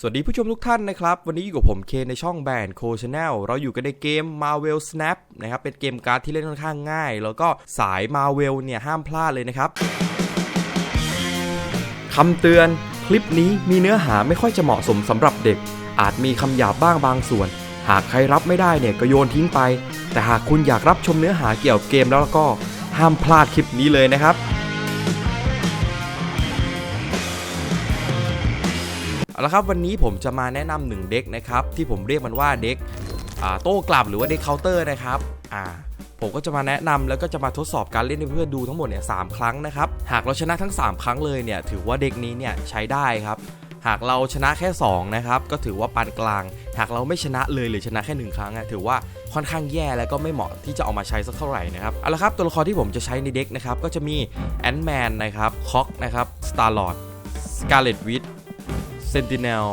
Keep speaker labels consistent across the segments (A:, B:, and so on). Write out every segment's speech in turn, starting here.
A: สวัสดีผู้ชมทุกท่านนะครับ วันนี้อยู่กับผมเคนในช่องแบนโคชแนลเราอยู่กันในเกม Marvel Snap นะครับ เป็นเกมการ์ดที่เล่นค่อนข้างง่าย แล้วก็สาย Marvel เนี่ย ห้ามพลาดเลยนะครับคำเตือนคลิปนี้มีเนื้อหาไม่ค่อยจะเหมาะสมสำหรับเด็ก อาจมีคำหยาบบ้างบางส่วน หากใครรับไม่ได้เนี่ยก็โยนทิ้งไป แต่หากคุณอยากรับชมเนื้อหาเกี่ยวกับเกมแล้วก็ห้ามพลาดคลิปนี้เลยนะครับ เอาละครับวันนี้ผมจะมาแนะนำหนึ่งเด็กนะครับที่ผมเรียกมันว่าเด็กโต้กลับหรือว่าเด็กเคาน์เตอร์นะครับอ่าผมก็จะมาแนะนำแล้วก็จะมาทดสอบการเล่นให้เพื่อนดูทั้งหมดเนี่ยสามครั้งนะครับหากเราชนะทั้ง 3 ครั้งเลยเนี่ยถือว่าเด็กนี้เนี่ยใช้ได้ครับหากเราชนะแค่ 2 นะครับ ก็ถือว่าปานกลาง หากเราไม่ชนะเลยหรือชนะแค่หนึ่งครั้งอะถือว่าค่อนข้างแย่แล้วก็ไม่เหมาะที่จะเอามาใช้สักเท่าไหร่นะครับเอาละครับตัวละครที่ผมจะใช้ในเด็กนะครับก็จะมีแอนด์แมนนะครับคอกนะครับสตาร์ลอดสกาเลตวิท เซนติเนล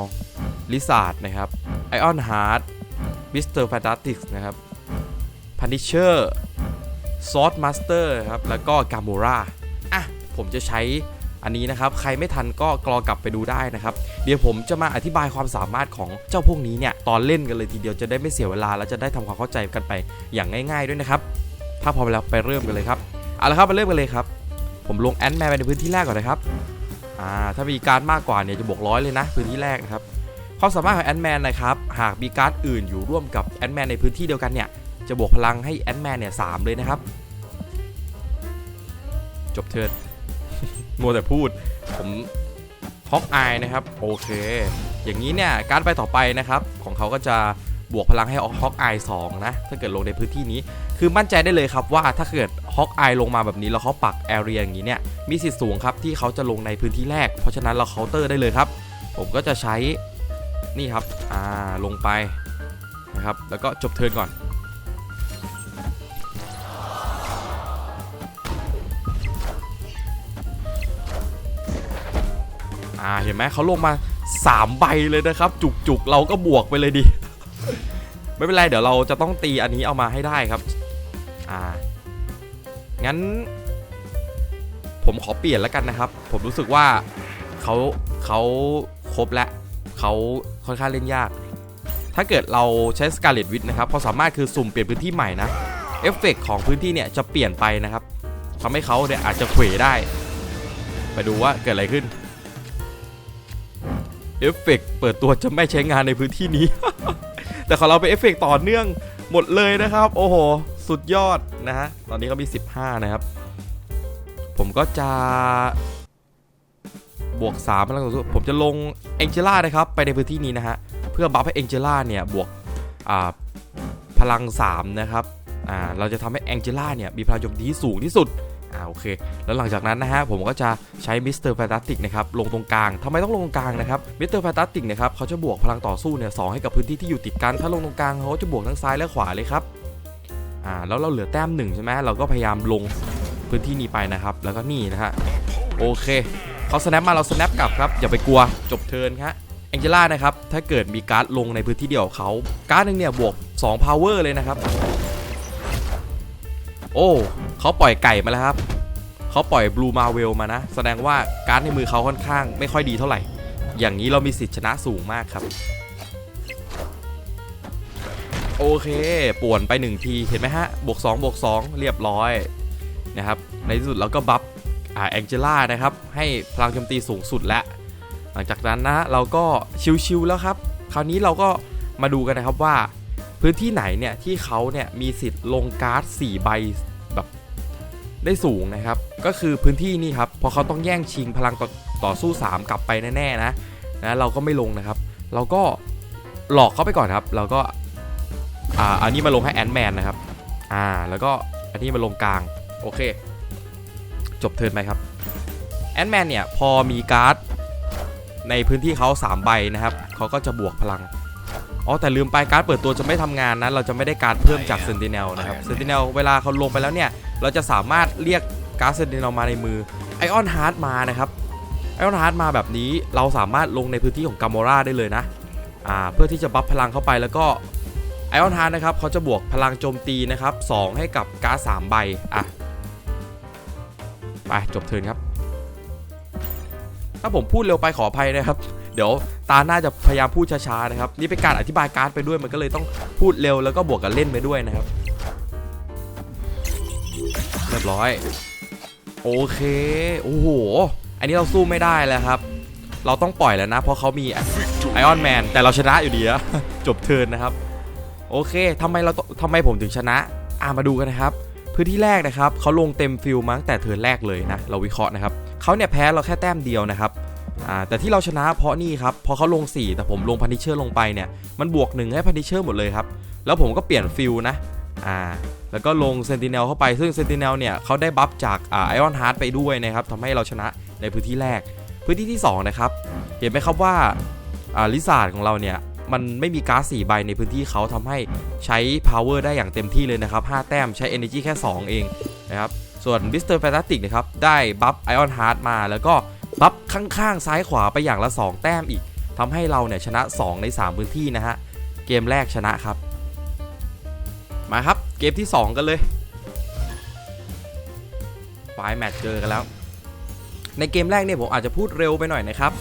A: ลิซาร์ดนะครับไอออนฮาร์ดมิสเตอร์แฟนตาติกนะครับพันิเชอร์ซอสมาสเตอร์ครับ แล้วก็กาโมราอะ ผมจะใช้อันนี้นะครับ ใครไม่ทันก็กรอกลับไปดูได้นะครับ เดี๋ยวผมจะมาอธิบายความสามารถของเจ้าพวกนี้เนี่ย ตอนเล่นกันเลยทีเดียวจะได้ไม่เสียเวลา แล้วจะได้ทำความเข้าใจกันไปอย่างง่ายๆด้วยนะครับ ถ้าพร้อมแล้วไปเริ่มกันเลยครับ เอาละครับมาเริ่มกันเลยครับ ผมลงแอนด์แมนไปในพื้นที่แรกก่อนนะครับ อ่าถ้ามีการดมากกว่าเนี่ยจะบวกร้อยเลยนะพื้นที่แรกนะครับความสามารถของแอนด์แมนนะครับหากมีการ์ดอื่นอยู่ร่วมกับแอนด์แมนในพื้นที่เดียวกันเนี่ยจะบวกพลังให้แอนด์แมนเนี่ยสามเลยนะครับ จบเทิร์นมัวแต่พูดผมฮอกอายนะครับ โอเค อย่างนี้เนี่ยการดไปต่อไปนะครับ ของเขาก็จะ บวกพลังให้ฮอกอายสองนะ ถ้าเกิดลงในพื้นที่นี้ คือมั่นใจได้เลยครับว่าถ้าเกิดฮอกอายลงมาแบบนี้แล้วเขาปักแอเรียอย่างนี้เนี่ย มีสิทธิ์สูงครับที่เขาจะลงในพื้นที่แรก เพราะฉะนั้นเราเคาน์เตอร์ได้เลยครับ ผมก็จะใช้นี่ครับ อ่า ลงไปนะครับ แล้วก็จบเทิร์นก่อน อ่า เห็นไหมเขาลงมา 3 ใบเลยนะครับ จุกๆ เราก็บวกไปเลยดิ ไม่เป็นไร เดี๋ยวเราจะต้องตีอันนี้เอามาให้ได้ครับ อ่า งั้น ผมขอเปลี่ยนแล้วกันนะครับ ผมรู้สึกว่าเขาเขาครบแล้วเขาค่อนข้างเล่นยาก ถ้าเกิดเราใช้สกาเลตวิทนะครับพอสามารถคือสุ่มเปลี่ยนพื้นที่ใหม่นะ เอฟเฟกของพื้นที่เนี่ยจะเปลี่ยนไปนะครับทำให้เขาเนี่ยอาจจะเขวได้ ไปดูว่าเกิดอะไรขึ้น เอฟเฟกเปิดตัวจะไม่ใช้งานในพื้นที่นี้ แต่ของเราเป็นเอฟเฟกต่อเนื่องหมดเลยนะครับ โอ้โห สุดยอดนะฮะ ตอนนี้เขามี 15 นะครับ ผมก็จะ บวก3พลังสู้ผมจะลงเอ็นเจล่านะครับ ไปในพื้นที่นี้นะฮะ เพื่อบัฟให้เอ็นเจล่าเนี่ย บวกพลัง 3 นะครับ อ่า เราจะทำให้เอ็นเจล่าเนี่ย มีพลังโจมตีสูงที่สุด อ่าโอเค แล้วหลังจากนั้นนะฮะผมก็จะใช้มิสเตอร์แฟนตาติกนะครับลงตรงกลางทำไมต้องลงตรงกลางนะครับมิสเตอร์แฟนตาติกนะครับเขาจะบวกพลังต่อสู้เนี่ยสให้กับพื้นที่ที่อยู่ติดกันถ้าลงตรงกลางเขาจะบวกทั้งซ้ายและขวาเลยครับอ่าแล้วเราเหลือแต้มหนึ่งใช่ไหมเราก็พยายามลงพื้นที่นี้ไปนะครับแล้วก็นี่นะฮะโอเคเขาสแนปมาเราสแนปกลับครับอย่าไปกลัวจบเทิร์นครับแองเจล่านะครับถ้าเกิดมีการ์ดลงในพื้นที่เดียวเขาการ์ดหนึ่งเนี่ยบวก2 power เลยนะครับ โอ้เขาปล่อยไก่มาแล้วครับเขาปล่อยบลูมาเวลมานะ แสดงว่าการดในมือเขาค่อนข้างไม่ค่อยดีเท่าไหร่ อย่างนี้เรามีสิทธิ์ชนะสูงมากครับ โอเคป่วนไป 1 ทีเห็นไหมฮะบวก2บวก2 เรียบร้อยนะครับ ในที่สุดเราก็บัฟแองเจล่านะครับ ให้พลังโจมตีสูงสุดแล้วหลังจากนั้นนะเราก็ชิวๆแล้วครับ คราวนี้เราก็มาดูกันนะครับว่า พื้นที่ไหนเนี่ยที่เขาเนี่ยมีสิทธิ์ลงการ์ด4ใบแบบได้สูงนะครับ ก็คือพื้นที่นี่ครับพอเขาต้องแย่งชิงพลังต่อต่อสู้ 3 กลับไปแน่ๆนะนะเราก็ไม่ลงนะครับ เราก็หลอกเขาไปก่อนครับ เราก็อ่าอันนี้มาลงให้แอนด์แมนนะครับอ่าแล้วก็อันนี้มาลงกลางโอเค จบเทิร์นไปครับแอนด์แมนเนี่ยพอมีการ์ดในพื้นที่เขา3ใบนะครับเขาก็จะบวกพลัง อ๋อแต่ลืมไปการ์ดเปิดตัวจะไม่ทำงานนะเราจะไม่ได้การดเพิ่มจากเซนติเนลนะครับเซนติเนลเวลาเขาลงไปแล้วเนี่ย เราจะสามารถเรียกการ์ดเซนติเนลมาในมือไอออนฮาร์ดมานะครับไอออนฮาร์ดมาแบบนี้เราสามารถลงในพื้นที่ของกามอราได้เลยนะอ่าเพื่อที่จะบัฟพลังเข้าไปแล้วก็ไอออนฮาร์ดนะครับเขาจะบวกพลังโจมตีนะครับ2ให้กับการ์ดสามใบอะไปจบเทิร์นครับ ถ้าผมพูดเร็วไปขออภัยนะครับ เดี๋ยวตาน่าจะพยายามพูดช้าๆนะครับนี่เป็นการอธิบายการ์ดไปด้วยมันก็เลยต้องพูดเร็วแล้วก็บวกกับเล่นไปด้วยนะครับเรียบร้อย โอเคโอ้โหอันนี้เราสู้ไม่ได้แล้วครับ เราต้องปล่อยแล้วนะ เพราะเขามีไอออนแมนแต่เราชนะอยู่ดีอะจบเทิร์นนะครับ โอเคทำไมเราทำไมผมถึงชนะอ่ามาดูกันนะครับพื้นที่แรกนะครับเขาลงเต็มฟิลมั้งแต่เทิร์นแรกเลยนะ เราวิเคราะห์นะครับเขาเนี่ยแพ้เราแค่แต้มเดียวนะครับ อ่าแต่ที่เราชนะเพราะนี่ครับพราะเขาลง 4 แต่ผมลงพันนิเชอร์ลงไปเนี่ยมันบวกหนึ่งให้พันนิเชอร์หมดเลยครับ แล้วผมก็เปลี่ยนฟิลนะอ่าแล้วก็ลงเซนติเนลเข้าไปซึ่งเซนติเนลเนี่ยเขาได้บัฟจากไอออนฮาร์ดไปด้วยนะครับทำให้เราชนะในพื้นที่แรก พื้นที่ที่สองนะครับ เห็นไหมครับว่าลิซาร์ดของเราเนี่ยมันไม่มีการ์ด4ใบในพื้นที่เขาทำให้ใช้ power ได้อย่างเต็มที่เลยนะครับ 5 แต้มใช้ energy แค่ 2 เองนะครับ ส่วน Mr. Fantastic นะครับ ได้บัฟ Iron Heart มาแล้วก็ บัฟข้างๆซ้ายขวาไปอย่างละ 2 แต้มอีกทำให้เราเนี่ยชนะ 2 ใน 3 พื้นที่นะฮะ เกมแรกชนะครับ มาครับเกมที่ 2 กันเลยไฟแมตช์เจอกันแล้ว ในเกมแรกเนี่ยผมอาจจะพูดเร็วไปหน่อยนะครับ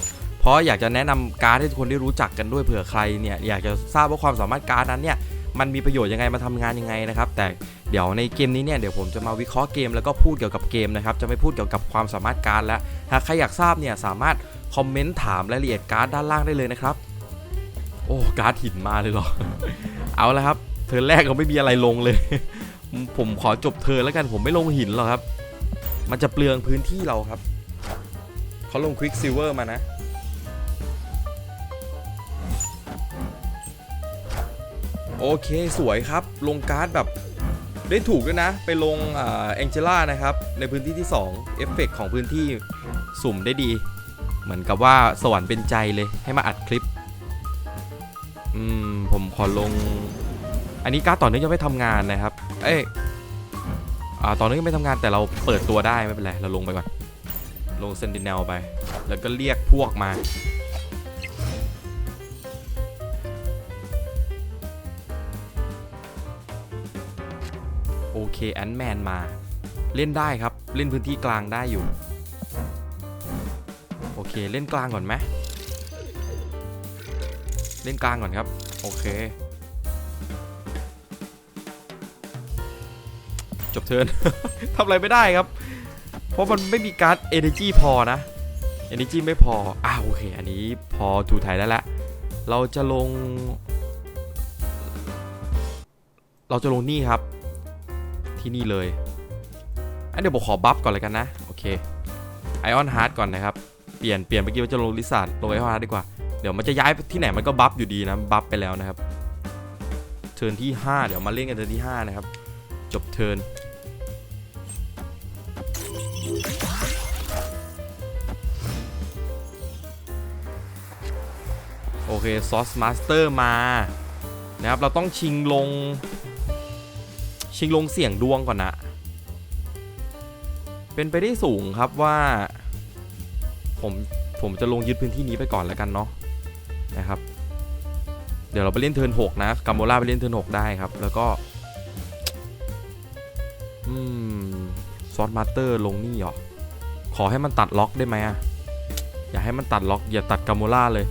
A: เพราะอยากจะแนะนำการ์ดให้ทุกคนได้รู้จักกันด้วยเผื่อใครเนี่ยอยากจะทราบว่าความสามารถการ์ดนั้นเนี่ยมันมีประโยชน์ยังไงมาทำงานยังไงนะครับ แต่เดี๋ยวในเกมนี้เนี่ยเดี๋ยวผมจะมาวิเคราะห์เกมแล้วก็พูดเกี่ยวกับเกมนะครับจะไม่พูดเกี่ยวกับความสามารถการ์ดแล้ว หากใครอยากทราบเนี่ยสามารถคอมเมนต์ถามรายละเอียดการ์ดด้านล่างได้เลยนะครับ โอ้การ์ดหินมาเลยเหรอ เอาละครับเทิร์นแรกก็ไม่มีอะไรลงเลย ผมขอจบเทิร์นแล้วกันผมไม่ลงหินหรอกครับ มันจะเปลืองพื้นที่เราครับเขาลงควิกซิลเวอร์มานะโอเคสวยครับ ลงการ์ดแบบได้ถูกด้วยนะ ไปลงเอ่าแองเจล่านะครับ ในพื้นที่ที่ 2 เอฟเฟกของพื้นที่ สุ่มได้ดี เหมือนกับว่าสวรรค์เป็นใจเลยให้มาอัดคลิป อืม ผมขอลง อันนี้การ์ดต่อเนื่องยังไม่ทำงานนะครับ เอ้ยอ่าต่อเนื่องยังไม่ทำงานแต่เราเปิดตัวได้ไม่เป็นไรเราลงไปก่อน ลงเซนติเนลไป แล้วก็เรียกพวกมาโอเคแอนแมนมา เล่นได้ครับ เล่นพื้นที่กลางได้อยู่ เคเล่นกลางก่อนไหมเล่นกลางก่อนครับ โอเค จบเทิร์น ทำอะไรไม่ได้ครับ เพราะมันไม่มีการ์ด Energy พอนะ Energy ไม่พออ่าโอเค อันนี้พอถูถ่ายได้แล้วเราจะลง เราจะลงนี่ครับ ที่นี่เลยอันเดี๋ยวผมขอบัฟก่อนเลยกันนะ โอเคไอออนฮาร์ดก่อนนะครับ เปลี่ยนเปลี่ยนเมื่อกี้ว่าจะลงลิซ่าลงไอฮาร์ดดีกว่า เดี๋ยวมันจะย้ายที่ไหนมันก็บัฟอยู่ดีนะบัฟไปแล้วนะครับ เทิร์นที่ 5 เดี๋ยวมาเล่นกันเทิร์นที่ 5 นะครับ จบเทิร์นโอเคซอสมาสเตอร์มานะครับเราต้องชิงลง ชิงลงเสี่ยงดวงก่อนนะ เป็นไปได้สูงครับว่า ผมผมจะลงยึดพื้นที่นี้ไปก่อนแล้วกันเนาะนะครับ เดี๋ยวเราไปเล่นเทิร์น6นะกัมโบล่าไปเล่นเทิร์น6ได้ครับ แล้วก็อืมซอสมาสเตอร์ลงนี่เหรอขอให้มันตัดล็อกได้ไหมอะอย่าให้มันตัดล็อกอย่าตัดกัมโบล่าเลย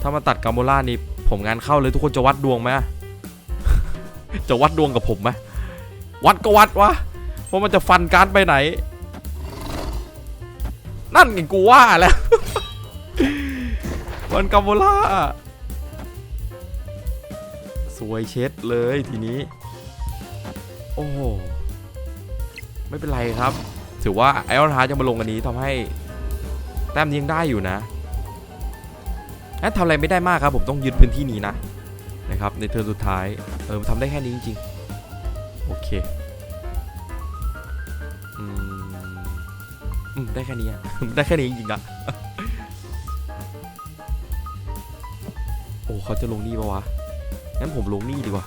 A: ถ้ามันตัดกัมโบล่านี่ผมงานเข้าเลยทุกคนจะวัดดวงไหมจะวัดดวงกับผมไหมวัดก็วัดวะว่ามันจะฟันการ์ดไปไหน นั่นไงกูว่าแล้ววันกัมโบล่าสวยเช็ดเลยทีนี้ โอ้ไม่เป็นไรครับ ถือว่าไอออนฮาร์จะมาลงอันนี้ทำให้ แต้มนี้ยังได้อยู่นะแอนทำอะไรไม่ได้มากครับ ผมต้องยึดพื้นที่นี้นะ นะครับ ในเทิร์นสุดท้าย เออทำได้แค่นี้จริงๆ โอเค ได้แค่นี้อะได้แค่นี้จริงๆอะโอ้เขาจะลงนี่ปะวะ งั้นผมลงนี่ดีกว่า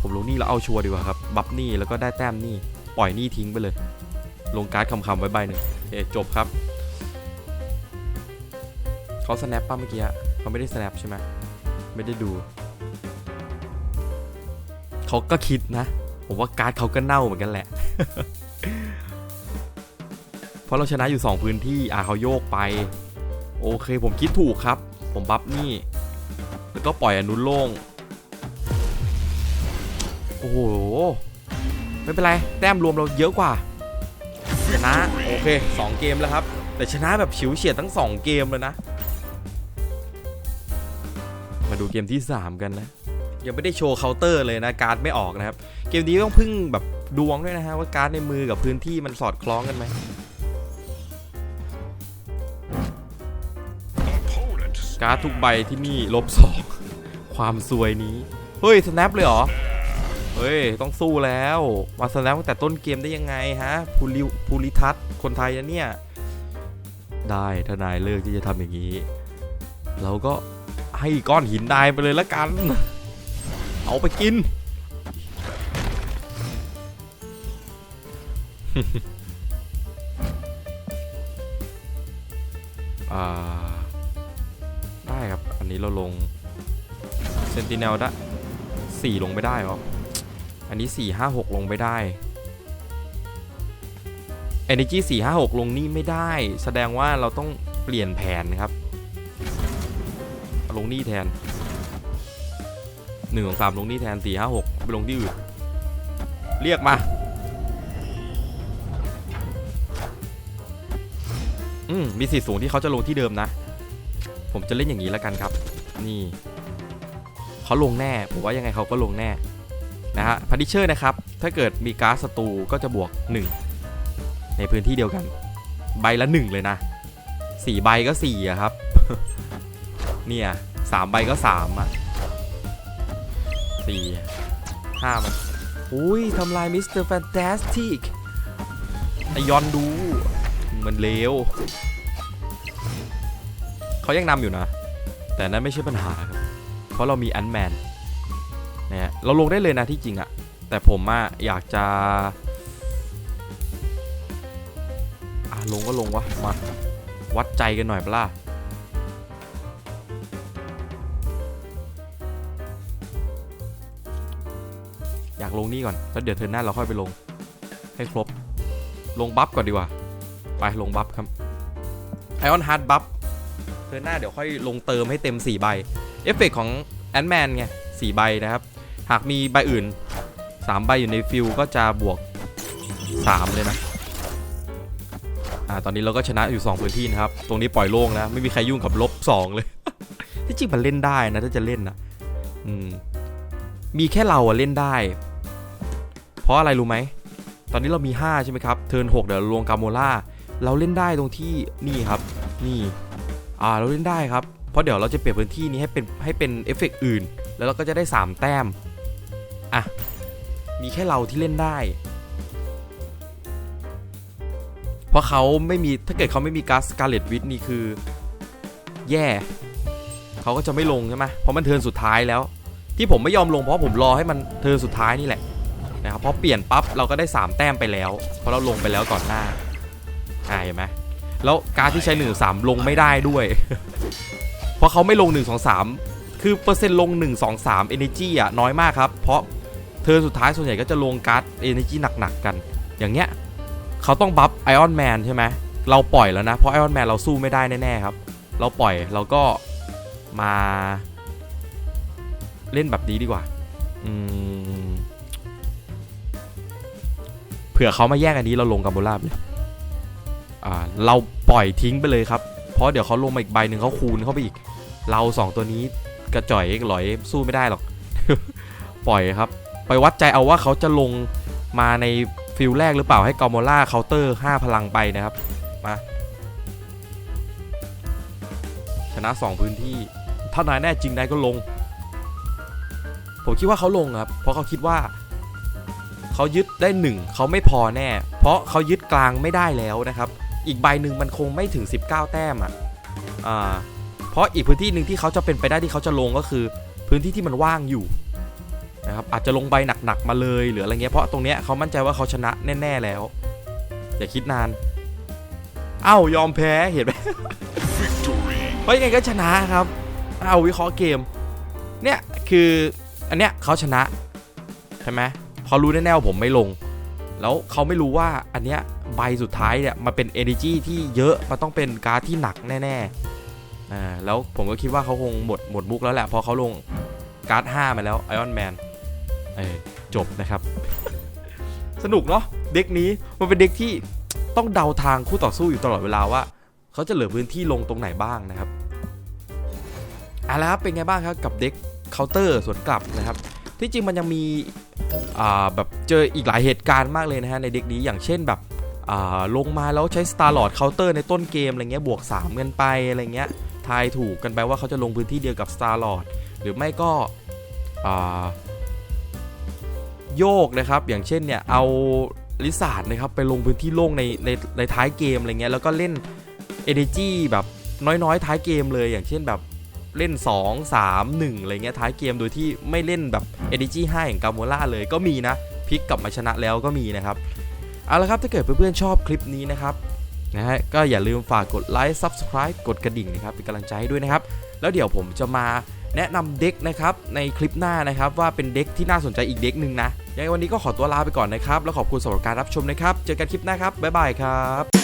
A: ผมลงนี่แล้วเอาชัวร์ดีกว่าครับ บัฟนี่แล้วก็ได้แต้มนี่ ปล่อยนี่ทิ้งไปเลย ลงการ์ดคำๆไว้ใบหนึ่งโอเคจบครับ เขาสแนปป่ะเมื่อกี้อะเขาไม่ได้สแนปใช่ไหมไม่ได้ดู เขาก็คิดนะ ผมว่าการ์ดเขาก็เน่าเหมือนกันแหละเพ ราะเราชนะอยู่ 2 พื้นที่อ่าเขาโยกไป โอเคผมคิดถูกครับ ผมบัฟนี่ แล้วก็ปล่อยอนุโล่ง โอ้โห ไม่เป็นไร แต้มรวมเราเยอะกว่า ชนะ โอเค 2 เกมแล้วครับ แต่ชนะแบบฉิวเฉียดทั้ง 2 เกมเลยนะ มาดูเกมที่ 3 กันนะ ยังไม่ได้โชว์เคาน์เตอร์เลยนะ การ์ดไม่ออกนะครับ เกมนี้ต้องพึ่งแบบดวงด้วยนะฮะว่าการ์ดในมือกับพื้นที่มันสอดคล้องกันไหม การ์ดทุกใบที่นี่ลบสองความซวยนี้ เฮ้ยสแนปเลยเหรอ เฮ้ย ต้องสู้แล้ว มาสแนปตั้งแต่ต้นเกมได้ยังไงฮะภูริภูริทัศน์คนไทยนะเนี่ย ได้ทนายเลิกที่จะทำอย่างนี้ เราก็ให้ก้อนหินนายไปเลยละกัน เอาไปกิน อ่า นี้เราลงเซนติเนลได้สี่ลงไม่ได้หรอ อันนี้สี่ห้าหกลงไม่ได้ Energy 4 5 6 ลงนี่ไม่ได้ แสดงว่าเราต้องเปลี่ยนแผนครับ ลงนี่แทน1 2 3ลงนี่แทน 4 5 6 ไปลงที่อื่น เรียกมาอืมมีสิทธิ์สูงที่เขาจะลงที่เดิมนะ ผมจะเล่นอย่างนี้แล้วกันครับ นี่เขาลงแน่ ผมว่ายังไงเขาก็ลงแน่นะฮะพันดิเชอร์นะครับ ถ้าเกิดมีการ์ดศัตรูก็จะบวก 1 ในพื้นที่เดียวกัน ใบละ 1 เลยนะ 4 ใบก็4อะครับ เนี่ยสามใบก็3อะสี่ห้ามันอุ้ยทำลายมิสเตอร์แฟนตาสติกไอยอนดู มันเลว เขายังนำอยู่นะ แต่นั้นไม่ใช่ปัญหาครับ เพราะเรามีอันแมนนะฮะเราลงได้เลยนะที่จริงอะแต่ผมอะอยากจะอะลงก็ลงวะมาวัดใจกันหน่อยปะล่าอยากลงนี่ก่อน แล้วเดี๋ยวเทิร์หน้าเราค่อยไปลง ให้ครบ ลงบัฟก่อนดีกว่า ไปลงบัฟครับไอออนฮาร์ดบัฟ ทิร์นหน้าเดี๋ยวค่อยลงเติมให้เต็ม 4 ใบ เอฟเฟกของแอนแมนไง4ใบนะครับ หากมีใบอื่น 3 ใบอยู่ในฟิลก็จะบวก 3 เลยนะอ่าตอนนี้เราก็ชนะอยู่ 2 พื้นที่นะครับ ตรงนี้ปล่อยโล่งนะ ไม่มีใครยุ่งกับลบ 2 เลย ที่จริงมันเล่นได้นะถ้าจะเล่นนะอืมมีแค่เราอะเล่นได้ เพราะอะไรรู้ไหม ตอนนี้เรามี 5 ใช่ไหมครับ เทิร์น6เดี๋ยวลงกาโมล่า เราเล่นได้ตรงที่นี่ครับ นี่ อ่าเราเล่นได้ครับ เพราะเดี๋ยวเราจะเปลี่ยนพื้นที่นี้ให้เป็นให้เป็นเอฟเฟกต์อื่น แล้วเราก็จะได้ 3 แต้ม อะ มีแค่เราที่เล่นได้ เพราะเขาไม่มีถ้าเกิดเขาไม่มีการสการเลตวิทนี่คือ แย่เขาก็จะไม่ลงใช่ไหมเพราะมันเทินสุดท้ายแล้ว ที่ผมไม่ยอมลงเพราะผมรอให้มันเทินสุดท้ายนี่แหละนะครับเพราะเปลี่ยนปั๊บเราก็ได้ 3 แต้มไปแล้ว เพราะเราลงไปแล้วก่อนหน้าอ่าเห็นไหม แล้วการที่ใช้1นึ่งสามลงไม่ได้ด้วย เพราะเขาไม่ลง 1 2 3 คือเปอร์เซ็นต์ลง 1 2 3 Energy อะน้อยมากครับ เพราะเธอสุดท้ายส่วนใหญ่ก็จะลงการ์ด Energy หนักๆกัน อย่างเงี้ยเขาต้องบัฟไอออนแมนใช่ไหมเราปล่อยแล้วนะ เพราะไอออนแมนเราสู้ไม่ได้แน่ๆครับ เราปล่อยเราก็มาเล่นแบบนี้ดีกว่าอืมเผื่อเขามาแย่งอันนี้เราลงกับโบลาบเลย เราปล่อยทิ้งไปเลยครับ เพราะเดี๋ยวเขาลงมาอีกใบหนึ่งเขาคูณเข้าไปอีก เราสองตัวนี้กระจ่อยหลอยสู้ไม่ได้หรอก ปล่อยครับ ไปวัดใจเอาว่าเขาจะลงมาในฟิลแรกหรือเปล่าให้กอมอล่าเคาน์เตอร์ 5 พลังไปนะครับ มา ชนะ 2 พื้นที่ ถ้านายแน่จริงนายก็ลง ผมคิดว่าเขาลงครับ เพราะเขาคิดว่าเขายึดได้หนึ่งเขาไม่พอแน่ เพราะเขายึดกลางไม่ได้แล้วนะครับ อีกใบหนึ่งมันคงไม่ถึง 19 แต้มอะอ่าเพราะอีกพื้นที่หนึ่งที่เขาจะเป็นไปได้ที่เขาจะลงก็คือ พื้นที่ที่มันว่างอยู่นะครับอาจจะลงใบหนักๆมาเลยหรืออะไรเงี้ยเพราะตรงเนี้ยเขามั่นใจว่าเขาชนะแน่ๆแล้ว อย่าคิดนาน เอ้ายอมแพ้เห็นไหมเพราะยังไงก็ชนะครับ เอาวิเคราะห์เกม เนี่ยคืออันเนี้ยเขาชนะใช่ไหมเขารู้แน่ๆว่าผมไม่ลง แล้วเขาไม่รู้ว่าอันเนี้ยใบสุดท้ายเนี่ยมันเป็น energy ที่เยอะมันต้องเป็นการ์ดที่หนักแน่ๆอ่าแล้วผมก็คิดว่าเขาคงหมดหมดมุกแล้วแหละเพอเขาลงการ์ด5มาแล้วไอออนแมนเออจบนะครับ สนุกเนาะเด็กนี้มันเป็นเด็กที่ต้องเดาทางคู่ต่อสู้อยู่ตลอดเวลาว่าเขาจะเหลือพื้นที่ลงตรงไหนบ้างนะครับอาละครับเป็นไงบ้างครับกับเด็กเคาน์เตอร์สวนกลับนะครับ ที่จริงมันยังมี แบบเจออีกหลายเหตุการณ์มากเลยนะฮะในเด็กนี้อย่างเช่นแบบลงมาแล้วใช้ Star Lord Counter ในต้นเกมอะไรเงี้ยบวก3กันไปอะไรเงี้ยทายถูกกันไปว่าเขาจะลงพื้นที่เดียวกับ Star Lord หรือไม่ก็โยกนะครับอย่างเช่นเนี่ยเอาลิซาร์ดนะครับไปลงพื้นที่โล่งในในในท้ายเกมอะไรเงี้ยแล้วก็เล่น Energy แบบน้อยๆ ท้ายเกมเลยอย่างเช่นแบบ เล่น 2 3 1อะไรเงี้ยท้ายเกมโดยที่ไม่เล่นแบบ Energy 5อย่างกาโมล่าเลยก็มีนะพลิกกลับมาชนะแล้วก็มีนะครับเอาละครับถ้าเกิดเพื่อนๆชอบคลิปนี้นะครับนะฮะก็อย่าลืมฝากกดไลค์ Subscribe กดกระดิ่งนะครับเป็นกำลังใจให้ด้วยนะครับ แล้วเดี๋ยวผมจะมาแนะนำเด็กนะครับในคลิปหน้านะครับว่าเป็นเด็กที่น่าสนใจอีกเด็กหนึ่งนะยังไงวันนี้ก็ขอตัวลาไปก่อนนะครับ แล้วขอบคุณสำหรับการรับชมนะครับ เจอกันคลิปหน้าครับบ๊ายบายครับ